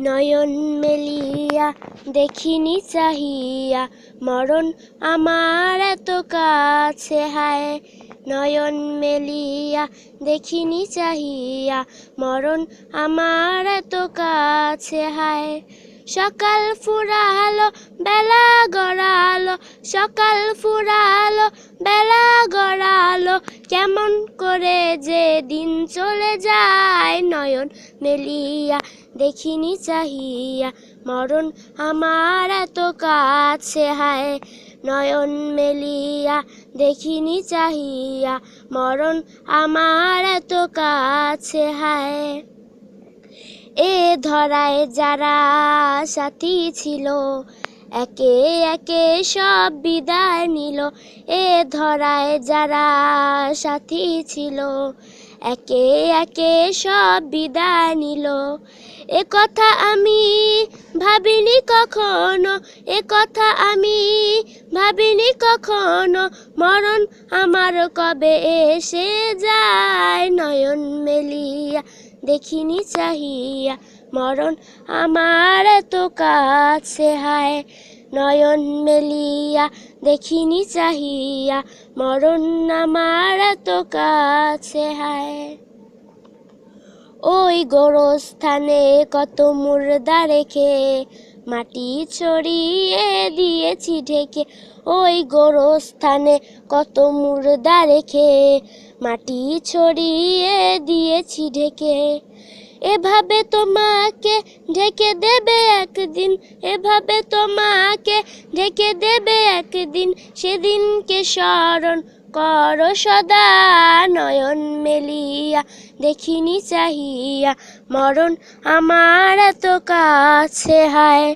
নয়ন মেলিয়া, দেখিনি চাহিয়া, মরণ আমার এত কাছে, হায়। নয়ন মেলিয়া, দেখিনি চাহিয়া, মরণ আমার এত কাছে, হায়। সকাল ফুরালো, বেলা গড়ালো, সকাল ফুরালো, বেলা গড়ালো। কেমন করে যে দিন চলে যায়, নয়ন মেলিয়া দেখিনি চাহিয়া। মরণ আমার এত কাছে হায়, নয়ন মেলিয়া দেখিনি চাহিয়া। মরণ আমার এত কাছে হায়। এ ধরায় যারা সাথী ছিল, একে একে সব বিদায় নিল। এ ধরায় যারা সাথী ছিল, একে একে সব বিদায় নিল। এ কথা আমি ভাবিনি কখনো, এ কথা আমি ভাবিনি কখনো। মরণ আমার কবে এসে যায় নয়ন মেলিয়া দেখিনি চাহিয়া, মরণ আমার তো কাছে হায়। নয়ন মেলিয়া দেখিনি চাহিয়া, মরণ আমার তো কাছে হায়। ওই গোরস্থানে কত মুর্দা রেখে, মাটি ছড়িয়ে দিয়েছি ঢেকে। ওই গোরস্থানে কত মুর্দা রেখে মাটি ছড়িয়ে দিয়েছি ঢেকে। এভাবে তোমাকে ঢেকে দেবে একদিন, এভাবে তোমাকে ঢেকে দেবে একদিন। সেদিনকে স্মরণ করো সদা নয়ন মেলিয়া, দেখিনি চাহিয়া। মরণ আমার এত কাছে হায়।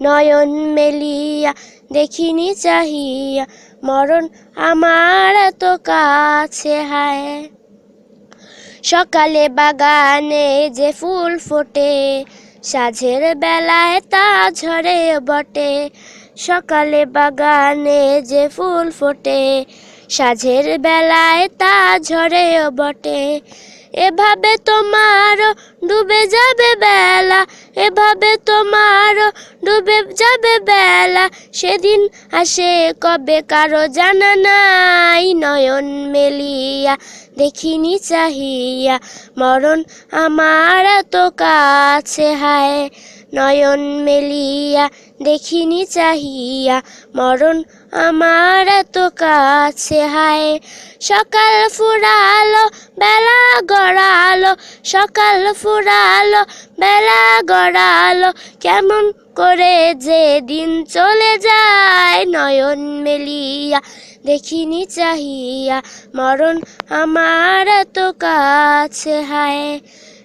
নয়ন মেলিয়া, দেখিনি চাহিয়া, মরণ আমার এত কাছে, হায়। সকালে বাগানে যে ফুল ফোটে, সাঝের বেলায় তা ঝরে বটে। সকালে বাগানে যে ফুল ফোটে, সাঝের বেলায় তা ঝরে বটে। এভাবে তোমার ডুবে যাবে বেলা এভাবে তোমার ডুবে যাবে বেলা। সেদিন আসে কবে কারও জানা নাই। নয়ন মেলিয়া দেখিনি চাহিয়া। মরণ আমার তো কাছে হায়। নয়ন মেলিয়া, দেখিনি চাহিয়া, মরণ আমার এত কাছে, হায়। সকাল ফুরালো, বেলা গড়ালো, সকাল ফুরালো, বেলা গড়ালো, কেমন করে যে দিন চলে যায়। নয়ন মেলিয়া, দেখিনি চাহিয়া, মরণ আমার এত কাছে, হায়।